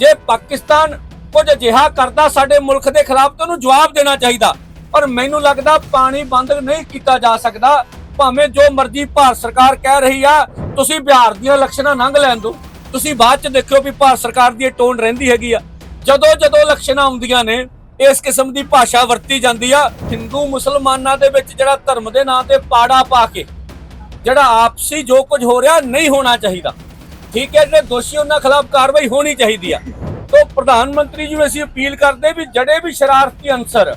ਜੇ ਪਾਕਿਸਤਾਨ ਕੁਝ ਅਜਿਹਾ ਕਰਦਾ, ਸਾਡੇ ਮੁਲਕ ਦੇ ਖਿਲਾਫ ਤਾਂ ਉਹਨੂੰ ਜਵਾਬ ਦੇਣਾ ਚਾਹੀਦਾ। ਪਰ ਮੈਨੂੰ ਲੱਗਦਾ ਪਾਣੀ ਬੰਦ ਨਹੀਂ ਕੀਤਾ ਜਾ ਸਕਦਾ। ਭਾਵੇਂ ਜੋ ਮਰਜ਼ੀ ਭਾਰਤ ਸਰਕਾਰ ਕਹਿ ਰਹੀ ਆ, ਤੁਸੀਂ ਬਿਹਾਰ ਦੀਆਂ ਇਲੈਕਸ਼ਨਾਂ ਲੰਘ ਲੈਣ ਦਿਓ। ਤੁਸੀਂ ਬਾਅਦ ਚ ਦੇਖਿਓ ਵੀ ਭਾਰਤ ਸਰਕਾਰ ਦੀ ਇਹ ਟੋਨ ਰਹਿੰਦੀ ਹੈਗੀ ਆ। ਜਦੋਂ ਜਦੋਂ ਇਲੈਕਸ਼ਨਾਂ ਆਉਂਦੀਆਂ ਨੇ, ਇਸ ਕਿਸਮ ਦੀ ਭਾਸ਼ਾ ਵਰਤੀ ਜਾਂਦੀ ਆ। ਹਿੰਦੂ ਮੁਸਲਮਾਨਾਂ ਦੇ ਵਿੱਚ ਜਿਹੜਾ ਧਰਮ ਦੇ ਨਾਂ ਤੇ ਪਾੜਾ ਪਾ ਕੇ, ਜਿਹੜਾ ਆਪਸੀ ਜੋ ਕੁਝ ਹੋ ਰਿਹਾ ਨਹੀਂ ਹੋਣਾ ਚਾਹੀਦਾ। ਠੀਕ ਹੈ, ਜਿਹੜੇ ਦੋਸ਼ੀ ਉਹਨਾਂ ਖਿਲਾਫ ਕਾਰਵਾਈ ਹੋਣੀ ਚਾਹੀਦੀ ਆ। ਤੋਂ ਪ੍ਰਧਾਨ ਮੰਤਰੀ ਜੀ ਨੂੰ ਅਸੀਂ ਅਪੀਲ ਕਰਦੇ ਵੀ ਜਿਹੜੇ ਵੀ ਸ਼ਰਾਰਤੀ ਅੰਸਰ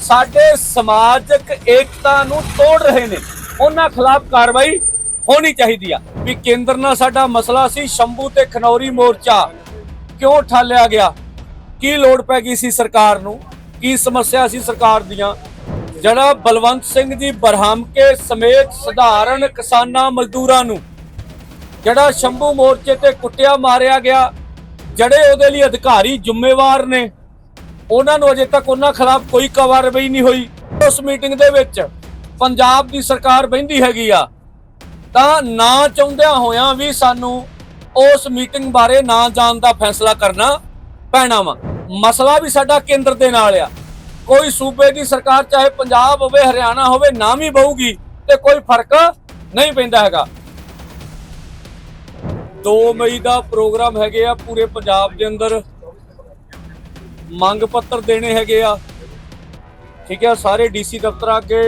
ਸਾਡੇ ਸਮਾਜਿਕ ਏਕਤਾ ਨੂੰ ਤੋੜ ਰਹੇ ਨੇ, ਉਹਨਾਂ ਖਿਲਾਫ ਕਾਰਵਾਈ ਹੋਣੀ ਚਾਹੀਦੀ ਆ। ਵੀ ਕੇਂਦਰ ਨਾਲ ਸਾਡਾ ਮਸਲਾ ਸੀ, ਸ਼ੰਭੂ ਤੇ ਖਨੌਰੀ ਮੋਰਚਾ ਕਿਉਂ ਠਾਲਿਆ ਗਿਆ? ਕੀ ਲੋੜ ਪੈ ਗਈ ਸੀ ਸਰਕਾਰ ਨੂੰ? ਕੀ ਸਮੱਸਿਆ ਸੀ ਸਰਕਾਰ ਦੀਆਂ? ਜਿਹੜਾ ਬਲਵੰਤ ਸਿੰਘ ਜੀ ਬਰਹਾਮਕੇ ਸਮੇਤ ਸਧਾਰਨ ਕਿਸਾਨਾਂ ਮਜ਼ਦੂਰਾਂ ਨੂੰ ਜਿਹੜਾ ਸ਼ੰਭੂ ਮੋਰਚੇ ਤੇ ਕੁੱਟਿਆ ਮਾਰਿਆ ਗਿਆ, ਜਿਹੜੇ ਉਹਦੇ ਲਈ ਅਧਿਕਾਰੀ ਜ਼ਿੰਮੇਵਾਰ ਨੇ, ਉਹਨਾਂ ਨੂੰ ਅਜੇ ਤੱਕ ਉਹਨਾਂ ਖਿਲਾਫ ਕੋਈ ਕਾਰਵਾਈ ਨਹੀਂ ਹੋਈ। ਉਸ ਮੀਟਿੰਗ ਦੇ ਵਿੱਚ ਪੰਜਾਬ ਦੀ ਸਰਕਾਰ ਬੈਂਦੀ ਹੈਗੀ ਆ। ਤਾਂ ਨਾ ਚਾਹੁੰਦਿਆਂ ਹੋਇਆਂ ਵੀ ਸਾਨੂੰ ਉਸ ਮੀਟਿੰਗ ਬਾਰੇ ਨਾ ਜਾਣ ਦਾ ਫੈਸਲਾ ਕਰਨਾ ਪੈਣਾ ਵਾ। ਮਸਲਾ ਵੀ ਸਾਡਾ ਕੇਂਦਰ ਦੇ ਨਾਲ ਆ। ਕੋਈ ਸੂਬੇ ਦੀ ਸਰਕਾਰ, ਚਾਹੇ ਪੰਜਾਬ ਹੋਵੇ, ਹਰਿਆਣਾ ਹੋਵੇ, ਨਾ ਵੀ ਬਹੂਗੀ ਤੇ ਕੋਈ ਫ਼ਰਕ ਨਹੀਂ ਪੈਂਦਾ ਹੈਗਾ। 2 ਮਈ ਦਾ ਪ੍ਰੋਗਰਾਮ ਹੈਗੇ ਆ ਪੂਰੇ ਪੰਜਾਬ ਦੇ ਅੰਦਰ। ਮੰਗ ਪੱਤਰ ਦੇਣੇ ਹੈਗੇ ਆ। ਠੀਕ ਹੈ ਸਾਰੇ ਡੀਸੀ ਦਫ਼ਤਰਾਂ ਅੱਗੇ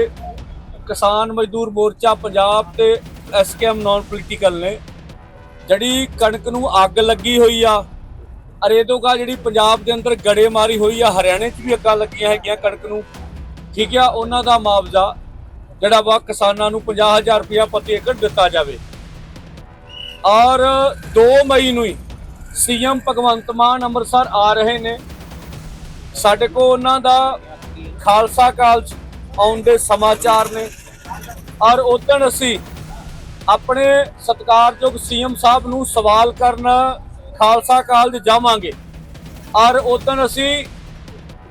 ਕਿਸਾਨ ਮਜ਼ਦੂਰ ਮੋਰਚਾ ਪੰਜਾਬ ਤੇ ਐਸਕੇਐਮ ਨਾਨ ਪੋਲੀਟੀਕਲ ਨੇ। ਜਿਹੜੀ ਕਣਕ ਨੂੰ ਅੱਗ ਲੱਗੀ ਹੋਈ ਆ ਅਰੇਦੋਗਾ ਜਿਹੜੀ ਪੰਜਾਬ ਦੇ ਅੰਦਰ ਗੜੇ ਮਾਰੀ ਹੋਈ ਆ, ਹਰਿਆਣੇ 'ਚ ਵੀ ਅੱਗਾਂ ਲੱਗੀਆਂ ਹੈਗੀਆਂ ਕਣਕ ਨੂੰ। ਠੀਕ ਆ, ਉਹਨਾਂ ਦਾ ਮੁਆਵਜ਼ਾ ਜਿਹੜਾ ਵਾ ਕਿਸਾਨਾਂ ਨੂੰ 50000 ਰੁਪਇਆ ਪ੍ਰਤੀ ਏਕੜ ਦਿੱਤਾ ਜਾਵੇ। ਔਰ 2 ਮਈ ਨੂੰ ਹੀ ਸੀਐਮ ਭਗਵੰਤ ਮਾਨ ਅੰਮ੍ਰਿਤਸਰ ਆ ਰਹੇ ਨੇ। ਸਾਡੇ ਕੋ ਉਹਨਾਂ ਦਾ ਖਾਲਸਾ ਕਾਲਜ ਆਉਣ ਦੇ ਸਮਾਚਾਰ ਨੇ। ਔਰ ਉਦੋਂ ਅਸੀਂ ਆਪਣੇ ਸਤਿਕਾਰਯੋਗ ਸੀਐਮ ਸਾਹਿਬ ਨੂੰ ਸਵਾਲ ਕਰਨ ਖਾਲਸਾ ਕਾਲਜ ਜਾਵਾਂਗੇ। ਔਰ ਉਦੋਂ ਅਸੀਂ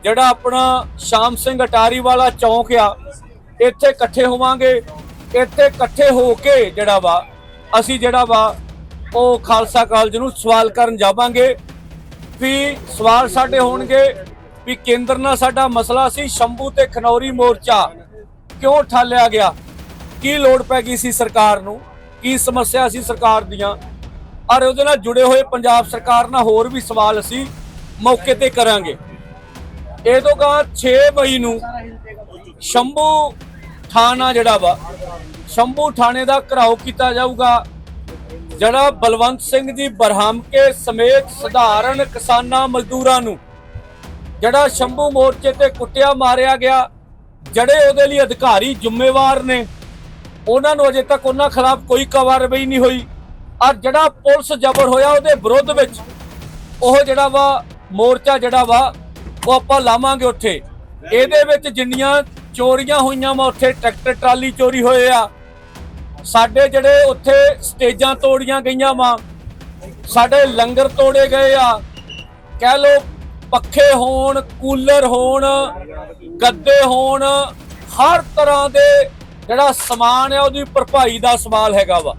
ਜਿਹੜਾ ਆਪਣਾ ਸ਼ਾਮ ਸਿੰਘ ਅਟਾਰੀ ਵਾਲਾ ਚੌਂਕ ਆ, ਇੱਥੇ ਇਕੱਠੇ ਹੋਵਾਂਗੇ। ਇੱਥੇ ਇਕੱਠੇ ਹੋ ਕੇ ਜਿਹੜਾ ਵਾ, ਅਸੀਂ ਜਿਹੜਾ ਵਾ ਉਹ ਖਾਲਸਾ ਕਾਲਜ ਨੂੰ ਸਵਾਲ ਕਰਨ ਜਾਵਾਂਗੇ ਵੀ ਸਵਾਲ ਸਾਡੇ ਹੋਣਗੇ ਵੀ ਕੇਂਦਰ ਨਾਲ ਸਾਡਾ ਮਸਲਾ ਸੀ, ਸ਼ੰਭੂ ਤੇ ਖਨੌਰੀ ਮੋਰਚਾ ਕਿਉਂ ਠਾਲਿਆ ਗਿਆ? ਕੀ ਲੋੜ ਪੈ ਗਈ ਸੀ ਸਰਕਾਰ ਨੂੰ? ਕੀ ਸਮੱਸਿਆ ਸੀ ਸਰਕਾਰ ਦੀਆਂ? ਔਰ ਉਹਦੇ ਨਾਲ ਜੁੜੇ ਹੋਏ ਪੰਜਾਬ ਸਰਕਾਰ ਨਾਲ ਹੋਰ ਵੀ ਸਵਾਲ ਅਸੀਂ ਮੌਕੇ ਤੇ ਕਰਾਂਗੇ। ਇਹ ਤੋਂ ਬਾਅਦ 6 ਮਈ ਨੂੰ ਸ਼ੰਭੂ ਥਾਣਾ ਜਿਹੜਾ ਵਾ, ਸ਼ੰਭੂ ਥਾਣੇ ਦਾ ਘਰਾਓ ਕੀਤਾ ਜਾਊਗਾ। ਜਿਹੜਾ ਬਲਵੰਤ ਸਿੰਘ ਜੀ ਬਰਹਾਮਕੇ ਸਮੇਤ ਸਧਾਰਨ ਕਿਸਾਨਾਂ ਮਜ਼ਦੂਰਾਂ ਨੂੰ ਜਿਹੜਾ ਸ਼ੰਭੂ ਮੋਰਚੇ ਤੇ ਕੁੱਟਿਆ ਮਾਰਿਆ ਗਿਆ ਜਿਹੜੇ ਉਹਦੇ ਲਈ ਅਧਿਕਾਰੀ ਜ਼ਿੰਮੇਵਾਰ ਨੇ ਉਹਨਾਂ ਨੂੰ ਅਜੇ ਤੱਕ ਉਹਨਾਂ ਖਿਲਾਫ ਕੋਈ ਕਾਰਵਾਈ ਨਹੀਂ ਹੋਈ। ਔਰ ਜਿਹੜਾ ਪੁਲਿਸ ਜ਼ਬਰ ਹੋਇਆ ਉਹਦੇ ਵਿਰੁੱਧ ਵਿੱਚ ਉਹ ਜਿਹੜਾ ਵਾ ਮੋਰਚਾ ਜਿਹੜਾ ਵਾ ਉਹ ਆਪਾਂ ਲਾਵਾਂਗੇ ਉੱਥੇ। ਇਹਦੇ ਵਿੱਚ ਜਿੰਨੀਆਂ ਚੋਰੀਆਂ ਹੋਈਆਂ ਵਾ ਉੱਥੇ ਟਰੈਕਟਰ ਟਰਾਲੀ ਚੋਰੀ ਹੋਏ ਆ। ਸਾਡੇ ਜਿਹੜੇ ਉੱਥੇ ਸਟੇਜਾਂ ਤੋੜੀਆਂ ਗਈਆਂ ਵਾ, ਸਾਡੇ ਲੰਗਰ ਤੋੜੇ ਗਏ ਆ। ਕਹਿ ਲੋ ਪੱਖੇ ਹੋਣ, ਕੂਲਰ ਹੋਣ, ਗੱਦੇ ਹੋਣ, ਹਰ ਤਰ੍ਹਾਂ ਦੇ ਜਿਹੜਾ ਸਮਾਨ ਹੈ ਉਹਦੀ ਭਰਪਾਈ ਦਾ ਸਵਾਲ ਹੈਗਾ ਵਾ।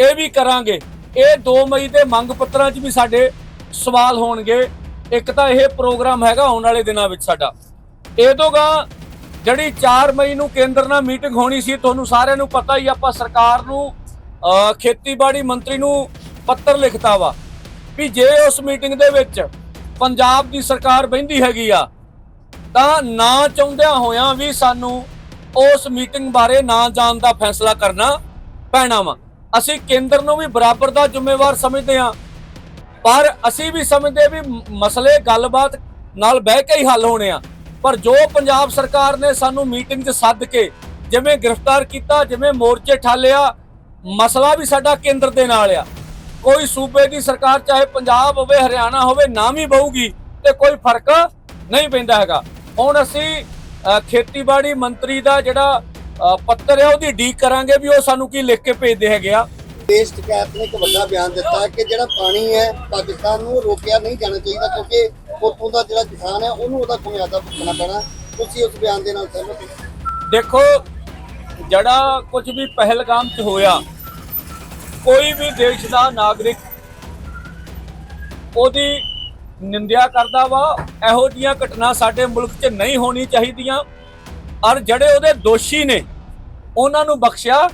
ਇਹ ਵੀ ਕਰਾਂਗੇ। ਇਹ 2 ਮਈ ਦੇ ਮੰਗ ਪੱਤਰਾਂ 'ਚ ਵੀ ਸਾਡੇ ਸਵਾਲ ਹੋਣਗੇ। ਇੱਕ ਤਾਂ ਇਹ ਪ੍ਰੋਗਰਾਮ ਹੈਗਾ ਆਉਣ ਵਾਲੇ ਦਿਨਾਂ ਵਿੱਚ ਸਾਡਾ। ਇਹ ਤੋਂ ਜਿਹੜੀ 4 ਮਈ ਨੂੰ ਕੇਂਦਰ ਨਾਲ ਮੀਟਿੰਗ ਹੋਣੀ ਸੀ, ਤੁਹਾਨੂੰ ਸਾਰਿਆਂ ਨੂੰ ਪਤਾ ਹੀ ਆਪਾਂ ਸਰਕਾਰ ਨੂੰ ਖੇਤੀਬਾੜੀ ਮੰਤਰੀ ਨੂੰ ਪੱਤਰ ਲਿਖਤਾ ਵਾ ਵੀ ਜੇ ਉਸ ਮੀਟਿੰਗ ਦੇ ਵਿੱਚ ਪੰਜਾਬ ਦੀ ਸਰਕਾਰ ਬੈਂਦੀ ਹੈਗੀ ਆ, ਤਾਂ ਨਾ ਚਾਹੁੰਦਿਆਂ ਹੋਇਆਂ ਵੀ ਸਾਨੂੰ ਉਸ ਮੀਟਿੰਗ ਬਾਰੇ ਨਾ ਜਾਣ ਦਾ ਫੈਸਲਾ ਕਰਨਾ ਪੈਣਾ ਵਾ। ਅਸੀਂ ਕੇਂਦਰ ਨੂੰ ਵੀ ਬਰਾਬਰ ਦਾ ਜ਼ਿੰਮੇਵਾਰ ਸਮਝਦੇ ਹਾਂ, ਪਰ ਅਸੀਂ ਵੀ ਸਮਝਦੇ ਵੀ ਮ- ਮਸਲੇ ਗੱਲਬਾਤ ਨਾਲ ਬਹਿ ਕੇ ਹੀ ਹੱਲ ਹੋਣੇ ਆ। ਪਰ ਜੋ ਪੰਜਾਬ ਸਰਕਾਰ ਨੇ ਸਾਨੂੰ ਮੀਟਿੰਗ 'ਚ ਸੱਦ ਕੇ ਜਿਵੇਂ ਗ੍ਰਿਫਤਾਰ ਕੀਤਾ, ਜਿਵੇਂ ਮੋਰਚੇ ਠਾਲਿਆ, ਮਸਲਾ ਵੀ ਸਾਡਾ ਕੇਂਦਰ ਦੇ ਨਾਲ ਆ। ਕੋਈ ਸੂਬੇ ਦੀ ਸਰਕਾਰ, ਚਾਹੇ ਪੰਜਾਬ ਹੋਵੇ, ਹਰਿਆਣਾ ਹੋਵੇ, ਨਾ ਵੀ ਬਹੂਗੀ ਤੇ ਕੋਈ ਫ਼ਰਕ ਨਹੀਂ ਪੈਂਦਾ ਹੈਗਾ। ਹੁਣ ਅਸੀਂ ਖੇਤੀਬਾੜੀ ਮੰਤਰੀ ਦਾ ਜਿਹੜਾ ਪੱਤਰ ਹੈ ਉਹਦੀ ਡੀਕ ਕਰਾਂਗੇ ਵੀ ਉਹ ਸਾਨੂੰ ਕੀ ਲਿਖ ਕੇ ਭੇਜਦੇ ਹੈਗੇ ਆ। ਦੇਸ਼ ਕੈਪ ਨੇ ਇੱਕ ਵੱਡਾ ਬਿਆਨ ਦਿੱਤਾ ਕਿ ਜਿਹੜਾ ਪਾਣੀ ਹੈ, ਪਾਕਿਸਤਾਨ ਨੂੰ ਰੋਕਿਆ ਨਹੀਂ ਜਾਣਾ ਚਾਹੀਦਾ ਕਿਉਂਕਿ ਉੱਥੋਂ ਦਾ ਜਿਹੜਾ ਕਿਸਾਨ ਹੈ, ਉਹਨੂੰ ਉਹਦਾ ਖਮਿਆਜ਼ਾ ਭੁਗਤਣਾ ਪੈਣਾ? ਤੁਸੀਂ ਉਸ ਬਿਆਨ ਦੇ ਨਾਲ ਸਹਿਮਤ ਹੋ? ਦੇਖੋ, ਜਿਹੜਾ ਕੁਝ ਵੀ ਪਹਿਲਗਾਮ 'ਚ ਹੋਇਆ, ਕੋਈ ਵੀ ਦੇਸ਼ ਦਾ ਨਾਗਰਿਕ ਉਹਦੀ ਨਿੰਦਿਆ ਕਰਦਾ ਵਾ, ਇਹੋ ਜੀਆਂ ਘਟਨਾ ਸਾਡੇ ਮੁਲਕ 'ਚ ਨਹੀਂ ਹੋਣੀ ਚਾਹੀਦੀਆਂ। ਔਰ ਜਿਹੜੇ ਉਹਦੇ ਦੋਸ਼ੀ ਨੇ, ਉਹਨਾਂ ਨੂੰ ਬਖਸ਼ਿਆ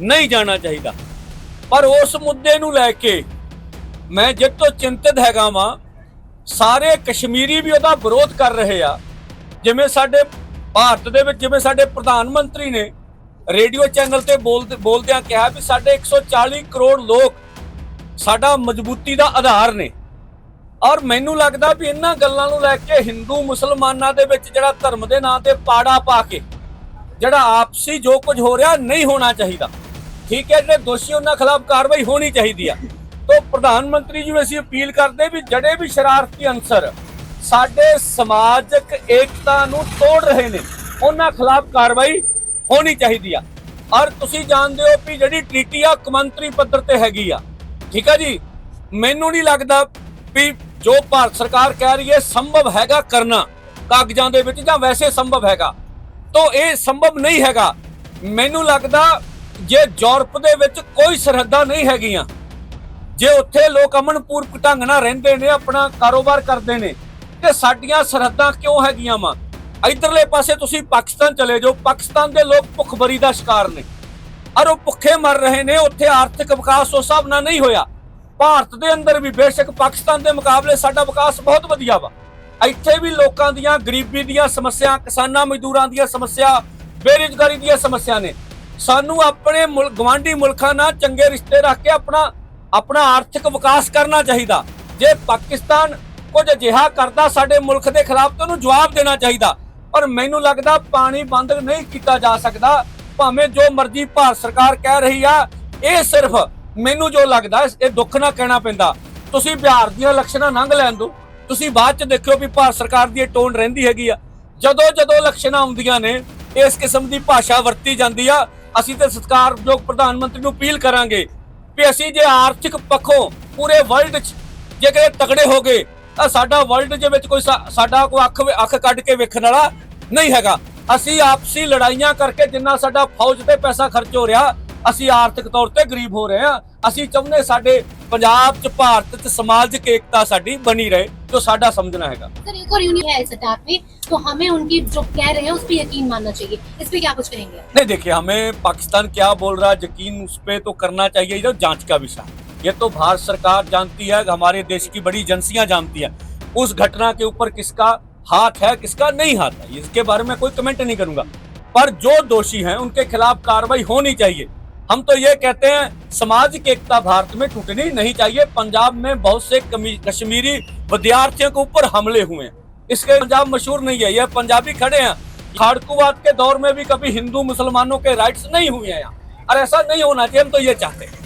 ਨਹੀਂ ਜਾਣਾ ਚਾਹੀਦਾ। ਪਰ ਉਸ ਮੁੱਦੇ ਨੂੰ ਲੈ ਕੇ ਮੈਂ ਜਿੱਤ ਤੋਂ ਚਿੰਤਤ ਹੈਗਾ ਵਾਂ ਸਾਰੇ ਕਸ਼ਮੀਰੀ ਵੀ ਉਹਦਾ ਵਿਰੋਧ ਕਰ ਰਹੇ ਆ। ਜਿਵੇਂ ਸਾਡੇ ਭਾਰਤ ਦੇ ਵਿੱਚ, ਜਿਵੇਂ ਸਾਡੇ ਪ੍ਰਧਾਨ ਮੰਤਰੀ ਨੇ ਰੇਡੀਓ ਚੈਨਲ ਤੇ ਬੋਲਦੇ ਬੋਲਦਿਆਂ ਕਿਹਾ ਵੀ ਸਾਡੇ 140 ਕਰੋੜ ਲੋਕ ਸਾਡਾ ਮਜ਼ਬੂਤੀ ਦਾ ਆਧਾਰ ਨੇ। ਔਰ ਮੈਨੂੰ ਲੱਗਦਾ ਵੀ ਇਹਨਾਂ ਗੱਲਾਂ ਨੂੰ ਲੈ ਕੇ ਹਿੰਦੂ ਮੁਸਲਮਾਨਾਂ ਦੇ ਵਿੱਚ ਜਿਹੜਾ ਧਰਮ ਦੇ ਨਾਂ ਤੇ ਪਾੜਾ ਪਾ ਕੇ, ਜਿਹੜਾ ਆਪਸੀ ਜੋ ਕੁਝ ਹੋ ਰਿਹਾ ਨਹੀਂ ਹੋਣਾ ਚਾਹੀਦਾ। ਠੀਕ ਹੈ, ਜਿਹੜੇ ਦੋਸ਼ੀ ਉਹਨਾਂ ਖਿਲਾਫ ਕਾਰਵਾਈ ਹੋਣੀ ਚਾਹੀਦੀ ਆ। ਤੋਂ ਪ੍ਰਧਾਨ ਮੰਤਰੀ ਜੀ ਨੂੰ ਅਸੀਂ ਅਪੀਲ ਕਰਦੇ ਵੀ ਜਿਹੜੇ ਵੀ ਸ਼ਰਾਰਤੀ ਅੰਸਰ ਸਾਡੇ ਸਮਾਜਿਕ ਏਕਤਾ ਨੂੰ ਤੋੜ ਰਹੇ ਨੇ, ਉਹਨਾਂ ਖਿਲਾਫ ਕਾਰਵਾਈ ਹੋਣੀ ਚਾਹੀਦੀ ਆ। ਔਰ ਤੁਸੀਂ ਜਾਣਦੇ ਹੋ ਵੀ ਜਿਹੜੀ ਟ੍ਰੀਟੀ ਆ ਕਮੰਤਰੀ ਪੱਧਰ ਤੇ ਹੈਗੀ ਆ। ਠੀਕ ਆ ਜੀ? ਮੈਨੂੰ ਨਹੀਂ ਲੱਗਦਾ ਵੀ ਜੋ ਭਾਰਤ ਸਰਕਾਰ ਕਹਿ ਰਹੀ ਹੈ, ਸੰਭਵ ਹੈਗਾ ਕਰਨਾ, ਕਾਗਜ਼ਾਂ ਦੇ ਵਿੱਚ, ਜਾਂ ਵੈਸੇ ਸੰਭਵ ਹੈਗਾ। ਤੋਂ ਇਹ ਸੰਭਵ ਨਹੀਂ ਹੈਗਾ। ਮੈਨੂੰ ਲੱਗਦਾ ਜੇ ਯੂਰਪ ਦੇ ਵਿੱਚ ਕੋਈ ਸਰਹੱਦਾਂ ਨਹੀਂ ਹੈਗੀਆਂ ਜੇ ਉੱਥੇ ਲੋਕ ਅਮਨਪੂਰਵਕ ਢੰਗ ਨਾਲ ਰਹਿੰਦੇ ਨੇ, ਆਪਣਾ ਕਾਰੋਬਾਰ ਕਰਦੇ ਨੇ, ਤੇ ਸਾਡੀਆਂ ਸਰਹੱਦਾਂ ਕਿਉਂ ਹੈਗੀਆਂ ਵਾ? ਇਧਰਲੇ ਪਾਸੇ ਤੁਸੀਂ ਪਾਕਿਸਤਾਨ ਚਲੇ ਜਾਓ, ਪਾਕਿਸਤਾਨ ਦੇ ਲੋਕ ਭੁੱਖਬਰੀ ਦਾ ਸ਼ਿਕਾਰ ਨੇ। ਔਰ ਉਹ ਭੁੱਖੇ ਮਰ ਰਹੇ ਨੇ, ਉੱਥੇ ਆਰਥਿਕ ਵਿਕਾਸ ਉਸ ਹਿਸਾਬ ਨਾਲ ਨਹੀਂ ਹੋਇਆ। ਭਾਰਤ ਦੇ ਅੰਦਰ ਵੀ ਬੇਸ਼ੱਕ ਪਾਕਿਸਤਾਨ ਦੇ ਮੁਕਾਬਲੇ ਸਾਡਾ ਵਿਕਾਸ ਬਹੁਤ ਵਧੀਆ ਵਾ। ਇੱਥੇ ਵੀ ਲੋਕਾਂ ਦੀਆਂ, ਗਰੀਬੀ ਦੀਆਂ ਸਮੱਸਿਆ, ਕਿਸਾਨਾਂ, ਮਜ਼ਦੂਰਾਂ ਦੀਆਂ ਸਮੱਸਿਆ, ਬੇਰੁਜ਼ਗਾਰੀ ਦੀਆਂ ਸਮੱਸਿਆ ਨੇ। ਸਾਨੂੰ ਆਪਣੇ ਮੁਲ- ਗਵਾਂਢੀ ਮੁਲਕਾਂ ਨਾਲ ਚੰਗੇ ਰਿਸ਼ਤੇ ਰੱਖ ਕੇ ਆਪਣਾ ਆਪਣਾ ਆਰਥਿਕ ਵਿਕਾਸ ਕਰਨਾ ਚਾਹੀਦਾ। ਜੇ ਪਾਕਿਸਤਾਨ ਕੁਝ ਅਜਿਹਾ ਕਰਦਾ, ਸਾਡੇ ਮੁਲਕ ਦੇ ਖਿਲਾਫ ਤਾਂ ਉਹਨੂੰ ਜਵਾਬ ਦੇਣਾ ਚਾਹੀਦਾ। ਪਰ ਮੈਨੂੰ ਲੱਗਦਾ ਪਾਣੀ ਬੰਦ ਨਹੀਂ ਕੀਤਾ ਜਾ ਸਕਦਾ। ਭਾਵੇਂ ਜੋ ਮਰਜ਼ੀ ਭਾਰਤ ਸਰਕਾਰ ਕਹਿ ਰਹੀ ਆ, ਇਹ ਸਿਰਫ ਮੈਨੂੰ ਜੋ ਲੱਗਦਾ, ਇਹ ਦੁੱਖ ਨਾਲ ਕਹਿਣਾ ਪੈਂਦਾ। ਤੁਸੀਂ ਬਿਹਾਰ ਦੀਆਂ ਇਲੈਕਸ਼ਨਾਂ ਲੰਘ ਲੈਣ ਦਿਓ। ਤੁਸੀਂ ਬਾਅਦ ਚ ਦੇਖਿਓ ਵੀ ਭਾਰਤ ਸਰਕਾਰ ਦੀ ਇਹ ਟੋਨ ਰਹਿੰਦੀ ਹੈਗੀ ਆ। ਜਦੋਂ ਜਦੋਂ ਇਲੈਕਸ਼ਨਾਂ ਆਉਂਦੀਆਂ ਨੇ, ਇਸ ਕਿਸਮ ਦੀ ਭਾਸ਼ਾ ਵਰਤੀ ਜਾਂਦੀ ਆ। ਅਸੀਂ ਤੇ ਸਤਿਕਾਰਯੋਗ ਪ੍ਰਧਾਨ ਮੰਤਰੀ ਨੂੰ ਅਪੀਲ ਕਰਾਂਗੇ ਵੀ ਅਸੀਂ ਜੇ ਆਰਥਿਕ ਪੱਖੋਂ ਪੂਰੇ ਵਰਲਡ 'ਚ ਜੇ ਕਿਤੇ ਤਗੜੇ ਹੋ ਗਏ, ਤਾਂ ਸਾਡਾ ਵਰਲਡ ਦੇ ਵਿੱਚ ਕੋਈ ਸਾਡਾ ਕੋਈ ਅੱਖ ਅੱਖ ਕੱਢ ਕੇ ਵੇਖਣ ਵਾਲਾ ਨਹੀਂ ਹੈਗਾ। ਅਸੀਂ ਆਪਸੀ ਲੜਾਈਆਂ ਕਰਕੇ ਜਿੰਨਾ ਸਾਡਾ ਫੌਜ ਤੇ ਪੈਸਾ ਖਰਚ ਹੋ ਰਿਹਾ, ਅਸੀਂ ਆਰਥਿਕ ਤੌਰ ਤੇ ਗਰੀਬ ਹੋ ਰਹੇ ਹਾਂ। ਅਸੀਂ ਚਾਹੁੰਦੇ ਸਾਡੇ ਪੰਜਾਬ 'ਚ ਭਾਰਤ 'ਚ ਸਮਾਜਿਕ ਏਕਤਾ ਸਾਡੀ ਬਣੀ ਰਹੇ ਜੋ ਸਾਡਾ ਸਮਝਣਾ ਹੈਗਾ सर एक और यूनिट है इस अटैक में तो हमें उनकी जो कह रहे हैं उस पर यकीन मानना चाहिए इस पे क्या कुछ कहेंगे नहीं देखिए हमें पाकिस्तान क्या बोल रहा है यकीन उस पर तो करना चाहिए ये जांच का विषय ये तो भारत सरकार जानती है हमारे देश की बड़ी एजेंसियां जानती है उस घटना के ऊपर किसका हाथ है किसका नहीं हाथ है इसके बारे में कोई कमेंट नहीं करूंगा पर जो दोषी हैं उनके खिलाफ कार्रवाई होनी चाहिए हम तो ये कहते हैं सामाजिक एकता भारत में टूटनी नहीं चाहिए पंजाब में बहुत से कमी- कश्मीरी विद्यार्थियों के ऊपर हमले हुए हैं इसके पंजाब मशहूर नहीं है यह पंजाबी खड़े हैं खाड़कूवाद के दौर में भी कभी हिंदू मुसलमानों के राइट्स नहीं हुए हैं यहाँ और ऐसा नहीं होना चाहिए हम तो ये चाहते हैं